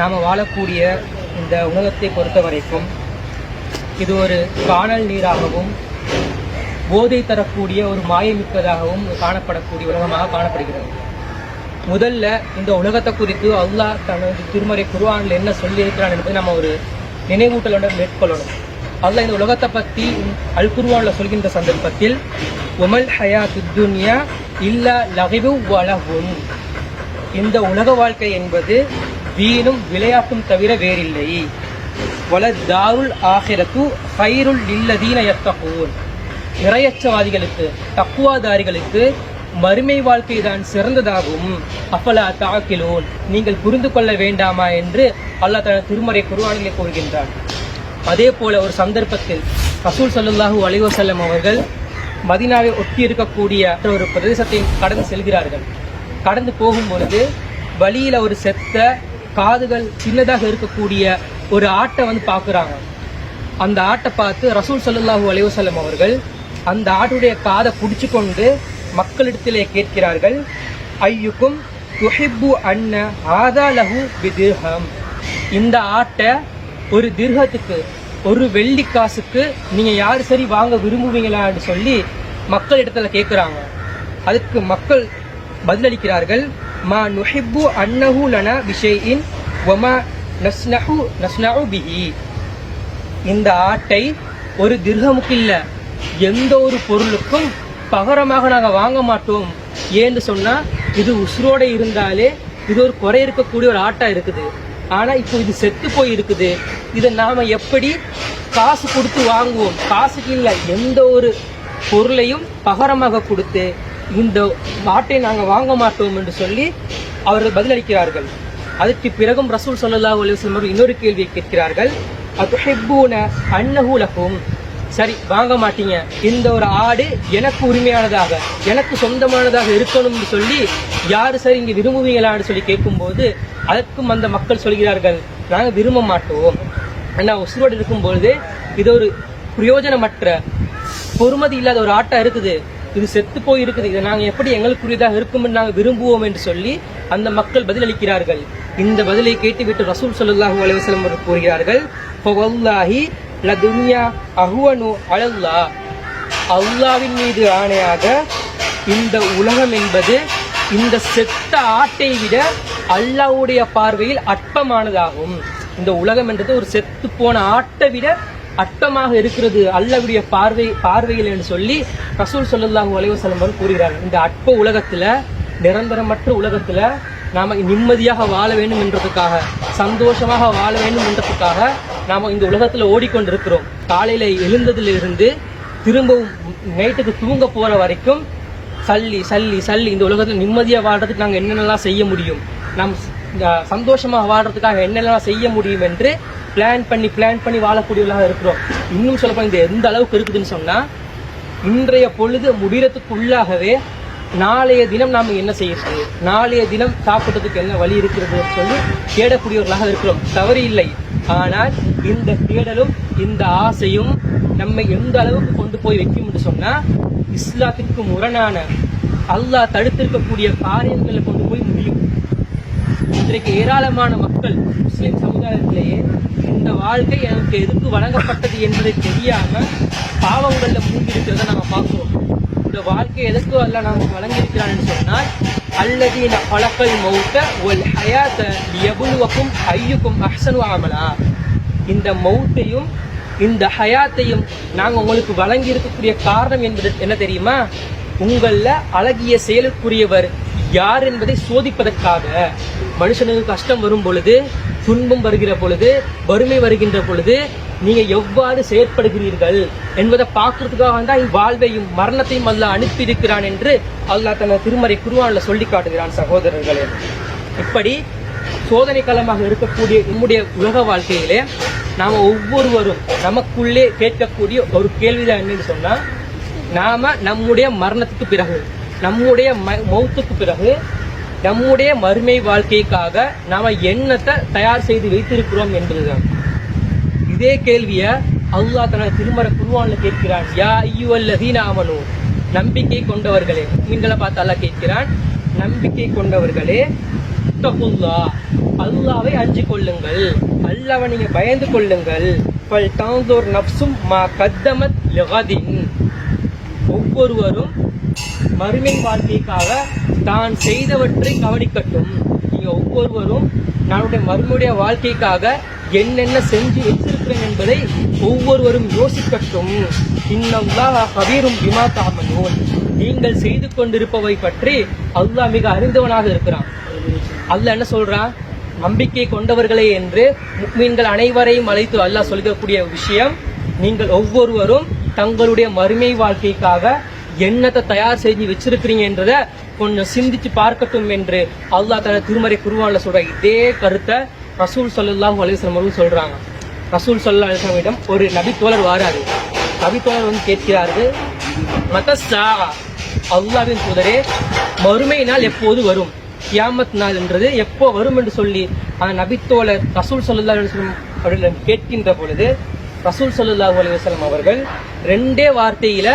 நாம் வாழக்கூடிய இந்த உலகத்தை பொறுத்த வரைக்கும் இது ஒரு காணல் நீராகவும் போதை தரக்கூடிய ஒரு மாயமிக்கதாகவும் காணப்படக்கூடிய உலகமாக காணப்படுகிறது. முதல்ல இந்த உலகத்தை குறித்து அல்லாஹ் தனது திருமறை குருவானில் என்ன சொல்லியிருக்கிறான் என்பதை நம்ம ஒரு நினைவூட்டலுடன் மேற்கொள்ளணும். அல்லாஹ் இந்த உலகத்தை பற்றி அல் குருவானில் சொல்கின்ற சந்தர்ப்பத்தில் உமல் ஹயா துன்யா இல்லா லகிவு வலகுன் இந்த உலக வாழ்க்கை என்பது தீனும் விளையாட்டும் தவிர வேறில்லை. வல தாருல் ஆஹிரத்து ஹைருல் இல்லதீன எத்தகூர் இறையச்சவாதிகளுக்கு தக்குவாதாரிகளுக்கு மறுமை வாழ்க்கை தான் சிறந்ததாகும். அப்பலா தாக்கிலோன். நீங்கள் புரிந்து கொள்ள வேண்டாமா என்று அல்லா தனது திருமறை குருவானிலே கூறுகின்றார் அதே போல ஒரு சந்தர்ப்பத்தில் ரசூல் சல்லுல்லாஹு அலைஹி அவர்கள் மதினாவை ஒட்டி இருக்கக்கூடிய ஒரு பிரதேசத்தை கடந்து செல்கிறார்கள். கடந்து போகும் பொழுது ஒரு செத்த காதுகள் சின்னதாக இருக்கக்கூடிய ஒரு ஆட்டை வந்து பார்க்குறாங்க. அந்த ஆட்டை பார்த்து ரசூல் சல்லாஹூ அலைவசல்லம் அவர்கள் அந்த ஆட்டுடைய காதை பிடிச்சு கொண்டு மக்களிடத்திலே கேட்கிறார்கள் ஐயுக்கும் துஹிப்பு அன்ன ஆதா லஹு பிதிர்ஹம். இந்த ஆட்டை ஒரு திர்ஹத்துக்கு ஒரு வெள்ளி காசுக்கு நீங்கள் யார் சரி வாங்க விரும்புவீங்களான்னு சொல்லி மக்கள் இடத்துல கேட்குறாங்க. அதுக்கு மக்கள் பதிலளிக்கிறார்கள் மா நுஹிப்பு அன்னஹு லனா விஷயின் ஒமா நஸ்னஹு நஸ்னஹு பிஹி இந்த ஆட்டை ஒரு திர்ஹமுக்கு இல்லை எந்த ஒரு பொருளுக்கும் பகரமாக நாங்கள் வாங்க மாட்டோம். ஏன்னு சொன்னால் இது உசுரோடு இருந்தாலே இது ஒரு குறை இருக்கக்கூடிய ஒரு ஆட்டாக இருக்குது. ஆனால் இப்போ இது செத்து போய் இருக்குது இதை நாம் எப்படி காசு கொடுத்து வாங்குவோம்? காசுக்கு இல்லை எந்த ஒரு பொருளையும் பகரமாக கொடுத்து இந்த ஆட்டை நாங்கள் வாங்க மாட்டோம் என்று சொல்லி அவர்கள் பதிலளிக்கிறார்கள். அதற்கு பிறகும் ரசூல் ஸல்லல்லாஹு அலைஹி அவர்கள் இன்னொரு கேள்வியை கேட்கிறார்கள். அதுஹிப்பூன அன்னஹு லகும். சரி வாங்க மாட்டீங்க. இந்த ஒரு ஆடு எனக்கு உரிமையானதாக எனக்கு சொந்தமானதாக இருக்கணும்னு சொல்லி யார் சரி இங்கே விரும்புவீங்களான்னு சொல்லி கேட்கும்போது அதற்கும் அந்த மக்கள் சொல்கிறார்கள் நாங்கள் விரும்ப மாட்டோம். ஆனால் உசுரோடு இருக்கும்பொழுது இது ஒரு பிரயோஜனமற்ற பொறுமதி இல்லாத ஒரு ஆட்டாக இருக்குது. இது செத்து போய் இருக்குது இதை நாங்கள் எப்படி எங்களுக்குரியதாக இருக்கும் நாங்கள் விரும்புவோம் என்று சொல்லி அந்த மக்கள் பதிலளிக்கிறார்கள். இந்த பதிலை கேட்டுவிட்டு ரசூல் ஸல்லல்லாஹு அலைஹி அவர்கள் கூறுகிறார்கள் ஃபவல்லாஹி லதுன்யா அஹுவனு அலல்லாஹ். அல்லாவின் மீது ஆணையாக இந்த உலகம் என்பது இந்த செத்த ஆட்டை விட அல்லாஹ்வுடைய பார்வையில் அற்பமானதாகும். இந்த உலகம் என்றது ஒரு செத்து போன ஆட்டை விட அட்டமாக இருக்கிறது அல்லவுடைய பார்வை பார்வையில் என்று சொல்லி ரசூல் ஸல்லல்லாஹு அலைஹி வஸல்லம் கூறுகிறார். இந்த அற்ப உலகத்தில் நிரந்தரமற்ற உலகத்தில் நாம் நிம்மதியாக வாழ வேண்டும் என்றதுக்காக சந்தோஷமாக வாழ வேண்டும் என்றதுக்காக நாம் இந்த உலகத்தில் ஓடிக்கொண்டிருக்கிறோம். காலையில் எழுந்ததிலிருந்து திரும்பவும் நைட்டுக்கு தூங்க போகிற வரைக்கும் சல்லி சல்லி சல்லி இந்த உலகத்தில் நிம்மதியாக வாழ்றதுக்கு நாங்கள் என்னென்னலாம் செய்ய முடியும்? நம் சந்தோஷமாக சந்தோஷமா வாழ்றதுக்காக என்னென்னலாம் செய்ய முடியும் என்று பிளான் பண்ணி பிளான் பண்ணி வாழக்கூடியவர்களாக இருக்கிறோம். இன்னும் சொல்லப்போனால் இந்த எந்த அளவுக்கு இருக்குதுன்னு சொன்னால் இன்றைய பொழுது முடிகிறதுக்குள்ளாகவே நாளைய தினம் நாம் என்ன செய்யறது நாளைய தினம் சாப்பிட்றதுக்கு என்ன வழி இருக்கிறது சொல்லி தேடக்கூடியவர்களாக இருக்கிறோம். தவறு இல்லை. ஆனால் இந்த தேடலும் இந்த ஆசையும் நம்மை எந்த அளவுக்கு கொண்டு போய் வைக்கும் என்று சொன்னால் இஸ்லாத்திற்கு முரணான அல்லாஹ் தடுத்திருக்கக்கூடிய காரியங்களை கொண்டு போய் முடியும். இன்றைக்கு ஏராளமான மக்கள் முஸ்லிம் சமுதாயத்திலேயே இந்த வாழ்க்கை எனக்கு எதுக்கு வழங்கப்பட்டது என்பதை தெரியாம பாவங்களில் மூழ்கி இருக்கிறத நாம பார்க்கிறோம். இந்த வாழ்க்கை எதுக்கு அல்ல நமக்கு வழங்கியிருக்கிறான்னு சொன்னால் அல்லதீன பழக்கல் மௌத்த ஒல் ஹயாத்த எவ்வளவுக்கும் ஐயுக்கும் அஹ்சனு ஆமலா இந்த மௌத்தையும் இந்த ஹயாத்தையும் நாங்கள் உங்களுக்கு வழங்கி இருக்கக்கூடிய காரணம் என்பது என்ன தெரியுமா? உங்களில் அழகிய செயலுக்குரியவர் யார் என்பதை சோதிப்பதற்காக மனுஷனுக்கு கஷ்டம் வரும் பொழுது துன்பம் வருகிற பொழுது வறுமை வருகின்ற பொழுது நீங்க எவ்வாறு செயற்படுகிறீர்கள் என்பதை பார்க்கறதுக்காக தான் வாழ்வையும் மரணத்தையும் அல்ல அனுப்பியிருக்கிறான் என்று அல்லாஹ் தனது திருமறை குருவானில் சொல்லி காட்டுகிறான் சகோதரர்களே. இப்படி சோதனை காலமாக இருக்கக்கூடிய நம்முடைய உலக வாழ்க்கையிலே நாம் ஒவ்வொருவரும் நமக்குள்ளே கேட்கக்கூடிய ஒரு கேள்விதான் என்னன்னு சொன்னா நாம நம்முடைய மரணத்துக்கு பிறகு நம்முடைய ம- மௌத்துக்கு பிறகு நம்முடைய மறுமை வாழ்க்கைக்காக நாம எண்ணத்தை தயார் செய்து வைத்திருக்கிறோம் என்பதுதான். இதே கேள்விய அல்லாஹ் தனது திருமற குருவான்ல கேட்கிறான் யா ஐயுவல்லதீன ஆமனு. நம்பிக்கை கொண்டவர்களே மீன்களை பார்த்து அல்லாஹ் கேட்கிறான் நம்பிக்கை கொண்டவர்களே தகுல்லா அல்லாவை அஞ்சு கொள்ளுங்கள் அல்லாவை நீங்க பயந்து கொள்ளுங்கள். பல் தாந்தோர் நப்சும் மா கத்தமத் லெகதின். ஒவ்வொருவரும் மறுமை வாழ்க்கைக்காக தான் செய்தவற்றை கவனிக்கட்டும். நீங்கள் ஒவ்வொருவரும் நம்முடைய மறுமையுடைய வாழ்க்கைக்காக என்னென்ன செஞ்சு வச்சிருக்கிறேன் என்பதை ஒவ்வொருவரும் யோசிக்கட்டும். இன்னல்லாஹ் கபீரும் பிமா தாமனூன் நீங்கள் செய்து கொண்டிருப்பவை பற்றி அல்லாஹ் மிக அறிந்தவனாக இருக்கிறான். அல்லாஹ் என்ன சொல்றான்? நம்பிக்கை கொண்டவர்களே என்று முக்மீன்கள் அனைவரையும் அழைத்து அல்லாஹ் சொல்கக்கூடிய விஷயம் நீங்கள் ஒவ்வொருவரும் தங்களுடைய மறுமை வாழ்க்கைக்காக என்னத்தை தயார் செஞ்சு வச்சிருக்கிறீங்கன்றத கொஞ்சம் சிந்திச்சு பார்க்கட்டும் என்று அல்லாஹ் தன திருமறை குருவான்ல சொல்ற இதே கருத்தை ரசூல் ஸல்லல்லாஹு அலைஹி அவர்கள் சொல்றாங்க. ரசூல் சொல்லா அலைஹி ஒரு நபித்தோழர் வாராரு. நபித்தோழர் வந்து கேட்கிறார்கள் மதஸ்ஸா அல்லாவின் தூதரே மறுமை நாள் எப்போது வரும்? கியாமத் நாள் என்றது எப்போ வரும் என்று சொல்லி அந்த நபித்தோழர் ரசூல் ஸல்லல்லாஹு அலைஹி அவர்களிடம் கேட்கின்ற பொழுது ரசூல் ஸல்லல்லாஹு அலைஹி அவர்கள் ரெண்டே வார்த்தையில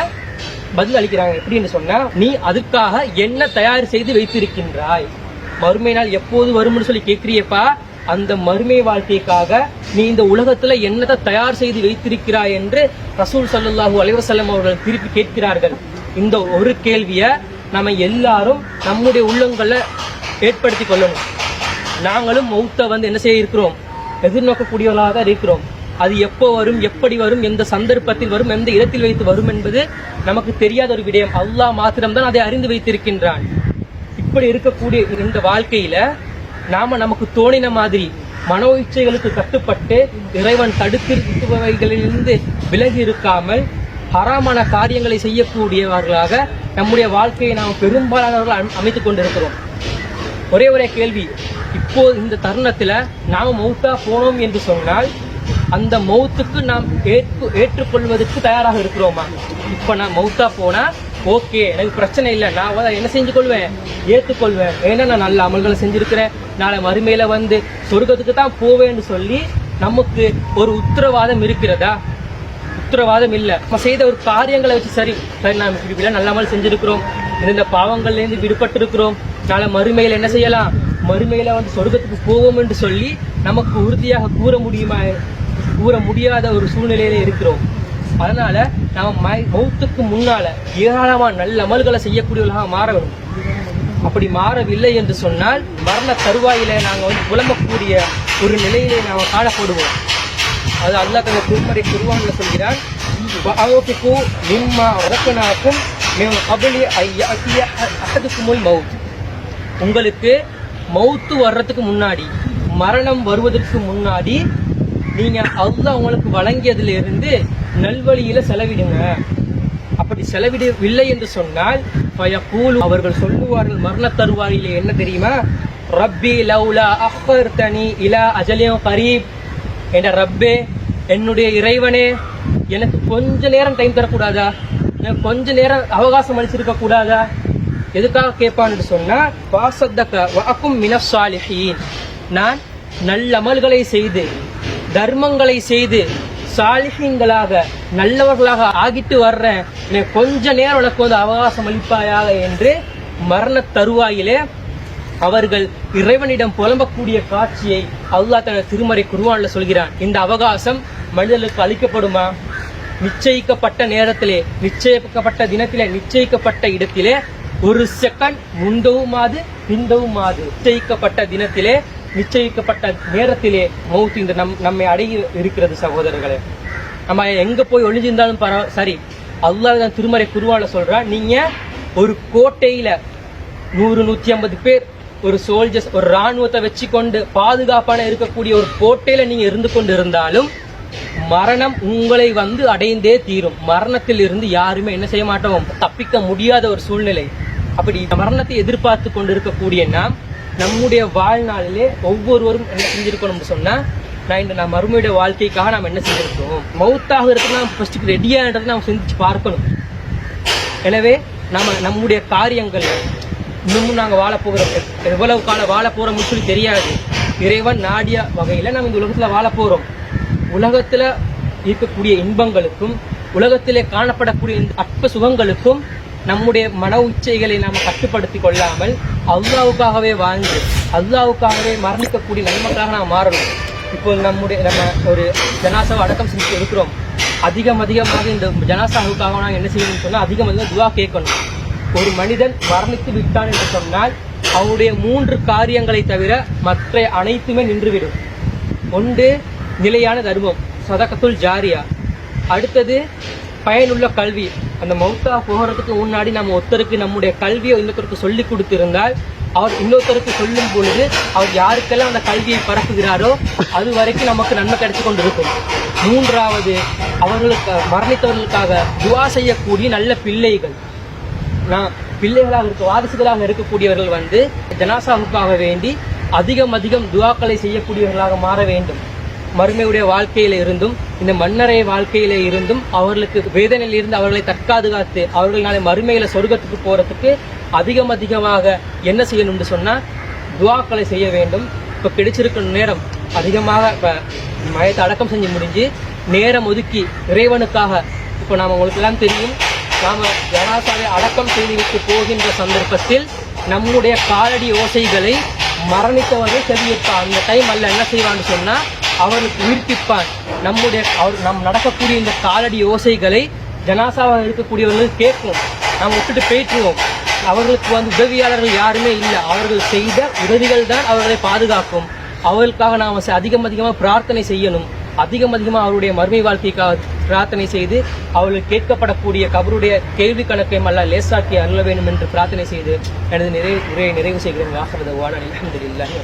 பதில் அளிக்கிறாங்க. எப்படின்னு சொன்னா நீ அதுக்காக என்ன தயார் செய்து வைத்திருக்கின்றாய்? மறுமை நாள் எப்போது வரும்னு சொல்லி கேட்கிறியப்பா? அந்த மறுமை வாழ்க்கைக்காக நீ இந்த உலகத்துல என்னத்தை தயார் செய்து வைத்திருக்கிறாய் என்று ரசூல் சல்லாஹூ அலைவசல்லம் அவர்கள் திருப்பி கேட்கிறார்கள். இந்த ஒரு கேள்வியை நம்ம எல்லாரும் நம்முடைய உள்ளங்களை ஏற்படுத்தி கொள்ளணும். நாங்களும் மௌத்தை வந்து என்ன செய்ய இருக்கிறோம்? எதிர்நோக்கக்கூடியவர்களாக தான் இருக்கிறோம். அது எப்போ வரும் எப்படி வரும் எந்த சந்தர்ப்பத்தில் வரும் எந்த இடத்தில் வைத்து வரும் என்பது நமக்கு தெரியாத ஒரு விடயம். அல்லாஹ் மாத்திரம்தான் அதை அறிந்து வைத்திருக்கின்றான். இப்படி இருக்கக்கூடிய இந்த வாழ்க்கையில நாம நமக்கு தோணின மாதிரி மனோ இச்சைகளுக்கு கட்டுப்பட்டு இறைவன் தடுத்திருப்பவைகளிலிருந்து விலகி இருக்காமல் ஹராமான காரியங்களை செய்யக்கூடியவர்களாக நம்முடைய வாழ்க்கையை நாம் பெரும்பாலானவர்கள் அமை- அமைத்துக் கொண்டிருக்கிறோம். ஒரே ஒரே கேள்வி இப்போ இந்த தருணத்தில் நாம் மௌத்தா போனோம் என்று சொன்னால் அந்த மௌத்துக்கு நாம் ஏற்று ஏற்றுக்கொள்வதற்கு தயாராக இருக்கிறோமா? இப்போ நான் மௌத்தா போனா ஓகே எனக்கு பிரச்சனை இல்லை. நான் வந்து என்ன செஞ்சு கொள்வேன் ஏற்றுக்கொள்வேன் ஏன்னா நான் நல்ல அமல்களை செஞ்சுருக்கிறேன். நாளை மறுமையில் வந்து சொர்க்கத்துக்கு தான் போவேன்னு சொல்லி நமக்கு ஒரு உத்தரவாதம் இருக்கிறதா? உத்தரவாதம் இல்லை. நம்ம செய்த ஒரு காரியங்களை வச்சு சரி சரி நாம் இப்படி நல்ல அமல் செஞ்சுருக்கிறோம். இந்த பாவங்கள்லேருந்து விடுபட்டிருக்கிறோம். விடுபட்டு இருக்கிறோம் நாளை மறுமையில் என்ன செய்யலாம்? மறுமையில் வந்து சொர்க்கத்துக்கு போவோம் என்று சொல்லி நமக்கு உறுதியாக கூற முடியுமா? கூற முடியாத ஒரு சூழ்நிலையில இருக்கிறோம். அதனால நாம் மை- மௌத்துக்கு முன்னால ஏராளமான நல்ல அமல்களை செய்யக்கூடியவர்களாக மாற வேண்டும் அப்படி மாறவில்லை என்று சொன்னால் மரண தருவாயில நாங்கள் வந்து புலம்பக்கூடிய ஒரு நிலையிலே நாம் காணப்படுவோம். அது அல்லாஹ் தங்க திருமறை குருவான்ல சொல்கிறான் வஅவுஃபிகு மிம்மா ரக்கனாக்கும் கபலி ஐயாத்திய மவுத் உங்களுக்கு மௌத்து வர்றதுக்கு முன்னாடி மரணம் வருவதற்கு முன்னாடி நீங்க அல்லாஹ் உங்களுக்கு வழங்கியதுல இருந்து நல்வழியில செலவிடுங்க. அப்படி செலவிடவில்லை என்று சொன்னால் ஃபயகூலு அவர்கள் சொல்லுவார்கள் மரண தருவாயிலே என்ன தெரியுமா? ரப்பி லவ்லா அஃபர்தனி இலா அஜலியம் கரீப். என்ற ரப்பே என்னுடைய இறைவனே எனக்கு கொஞ்ச நேரம் டைம் தரக்கூடாதா? எனக்கு கொஞ்ச நேரம் அவகாசம் அளிச்சிருக்க கூடாதா? எதுக்காக கேட்பான்னு சொன்னா வாசத்தக்க வாக்கும் மினசாலிஹீன் நான் நல்ல அமல்களை செய்து தர்மங்களை செய்து சாலிஹீன்களாக நல்லவர்களாக ஆகிட்டு வர்றேன். எனக்கு கொஞ்ச நேரம் உனக்கு வந்து அவகாசம் அளிப்பாயாக என்று மரண தருவாயிலே அவர்கள் இறைவனிடம் புலம்பக்கூடிய காட்சியை அல்லாஹ் தனது திருமறை குருவான்ல சொல்கிறான். இந்த அவகாசம் மனிதர்களுக்கு அளிக்கப்படுமா? நிச்சயிக்கப்பட்ட நேரத்திலே நிச்சயிக்கப்பட்ட தினத்திலே நிச்சயிக்கப்பட்ட இடத்திலே ஒரு செகண்ட் முந்தவுமாது பிந்தவுமாது நிச்சயிக்கப்பட்ட தினத்திலே நிச்சயிக்கப்பட்ட நேரத்திலே மௌத் இந்த நம் நம்மை அடைய இருக்கிறது சகோதரர்களே. நம்ம எங்க போய் ஒளிஞ்சிருந்தாலும் பரவ சரி அல்லாஹ் தான் திருமறை குருவால சொல்றா நீங்க ஒரு கோட்டையில நூறு நூத்தி ஐம்பது பேர் ஒரு சோல்ஜர்ஸ் ஒரு ராணுவத்தை வச்சு கொண்டு பாதுகாப்பான இருக்கக்கூடிய ஒரு கோட்டையில நீங்க இருந்து கொண்டு இருந்தாலும் மரணம் உங்களை வந்து அடைந்தே தீரும். மரணத்தில் இருந்து யாருமே என்ன செய்ய மாட்டோம்? தப்பிக்க முடியாத ஒரு சூழ்நிலை. அப்படி மரணத்தை எதிர்பார்த்து கொண்டு இருக்கக்கூடிய நாம் நம்முடைய வாழ்நாளிலே ஒவ்வொருவரும் என்ன செஞ்சிருக்கணும்னு சொன்னா நான் இந்த நான் மறுமையுடைய வாழ்க்கைக்காக நாம் என்ன செஞ்சிருக்கோம்? மவுத்தாக நாம் ஃபர்ஸ்ட் ரெடியான்றதை நாம் சிந்திச்சு பார்க்கணும். எனவே நம்ம நம்முடைய காரியங்கள் இன்னமும் நாங்கள் வாழ போகிறோம் எவ்வளவு காலம் வாழ போறோம்னு சொல்லி தெரியாது. இறைவன் நாடிய வகையில் நம்ம இந்த உலகத்தில் வாழ போகிறோம் உலகத்தில் இருக்கக்கூடிய இன்பங்களுக்கும் உலகத்திலே காணப்படக்கூடிய இந்த அற்ப சுகங்களுக்கும் நம்முடைய மன உச்சைகளை நாம் கட்டுப்படுத்தி கொள்ளாமல் அல்லாவுக்காகவே வாழ்ந்து அல்லாவுக்காகவே மரணிக்கக்கூடிய நன்மக்களாக நாம் மாறணும். இப்போது நம்முடைய நம்ம ஒரு ஜனாசாவை அடக்கம் செஞ்சு இருக்கிறோம் அதிகம் அதிகமாக இந்த ஜனாசாவுக்காக நாங்கள் என்ன செய்யணும்னு சொன்னால் அதிகம் அதிகம் துவா கேட்கணும். ஒரு மனிதன் மரணித்து விட்டான் என்று சொன்னால் அவனுடைய மூன்று காரியங்களை தவிர மற்ற அனைத்துமே நின்றுவிடும். ஒன்று நிலையான தர்மம் சதகத்துல் ஜாரியா. அடுத்தது பயனுள்ள கல்வி. அந்த மௌத்தா போகிறதுக்கு முன்னாடி நம்ம ஒருத்தருக்கு நம்முடைய கல்வியை இன்னொருத்தருக்கு சொல்லி கொடுத்திருந்தால் அவர் இன்னொருத்தருக்கு சொல்லும் பொழுது அவர் யாருக்கெல்லாம் அந்த கல்வியை பரப்புகிறாரோ அது வரைக்கும் நமக்கு நன்மை கிடைச்சு கொண்டு இருக்கும் மூன்றாவது அவர்களுக்கு மரணித்தவர்களுக்காக துவா செய்யக்கூடிய நல்ல பிள்ளைகள். நான் பிள்ளைகளாக இருக்க வாரிசுகளாக இருக்கக்கூடியவர்கள் வந்து ஜனாசாவுக்காக வேண்டி அதிகம் அதிகம் துவாக்களை செய்யக்கூடியவர்களாக மாற வேண்டும். மறுமையுடைய வாழ்க்கையில இருந்தும் இந்த மன்னரை வாழ்க்கையில இருந்தும் அவர்களுக்கு வேதனையில் இருந்து அவர்களை தற்காதுகாத்து அவர்கள் நாளை மறுமையில சொர்க்கத்துக்கு போறதுக்கு அதிகம் அதிகமாக என்ன செய்யணும்னு சொன்னா துவாக்களை செய்ய வேண்டும். இப்போ கிடைச்சிருக்க நேரம் அதிகமாக இப்போ மயத்தை அடக்கம் செஞ்சு முடிஞ்சு நேரம் ஒதுக்கி இறைவனுக்காக இப்போ நாம் உங்களுக்கு எல்லாம் தெரியும் நாம ஜனாசாவை அடக்கம் செய்துவிட்டு போகின்ற சந்தர்ப்பத்தில் நம்முடைய காலடி ஓசைகளை மரணித்தவர்கள் செவியிருப்பான் அந்த டைம் அல்ல என்ன செய்வான்னு சொன்னா அவருக்கு உயிர்ப்பிப்பான் நம்முடைய அவர் நம் நடக்கக்கூடிய இந்த காலடி யோசைகளை ஜனாசாவாக இருக்கக்கூடியவர்கள் கேட்கும் நாம் விட்டுட்டு போயிட்டுருவோம் அவர்களுக்கு வந்து உதவியாளர்கள் யாருமே இல்லை. அவர்கள் செய்த உதவிகள் தான் அவர்களை பாதுகாக்கும். அவர்களுக்காக நாம் அதிகம் அதிகமாக பிரார்த்தனை செய்யணும். அதிகம் அதிகமாக அவருடைய மறுமை வாழ்க்கைக்காக பிரார்த்தனை செய்து அவர்கள் கேட்கப்படக்கூடிய கபருடைய கேள்வி கணக்கையும் அல்ல லேசாக்கி அருள வேண்டும் என்று பிரார்த்தனை செய்து எனது நிறைவு உரையை நிறைவு செய்கிறேன். வாசரத வாழ அலமதுல்லாஹி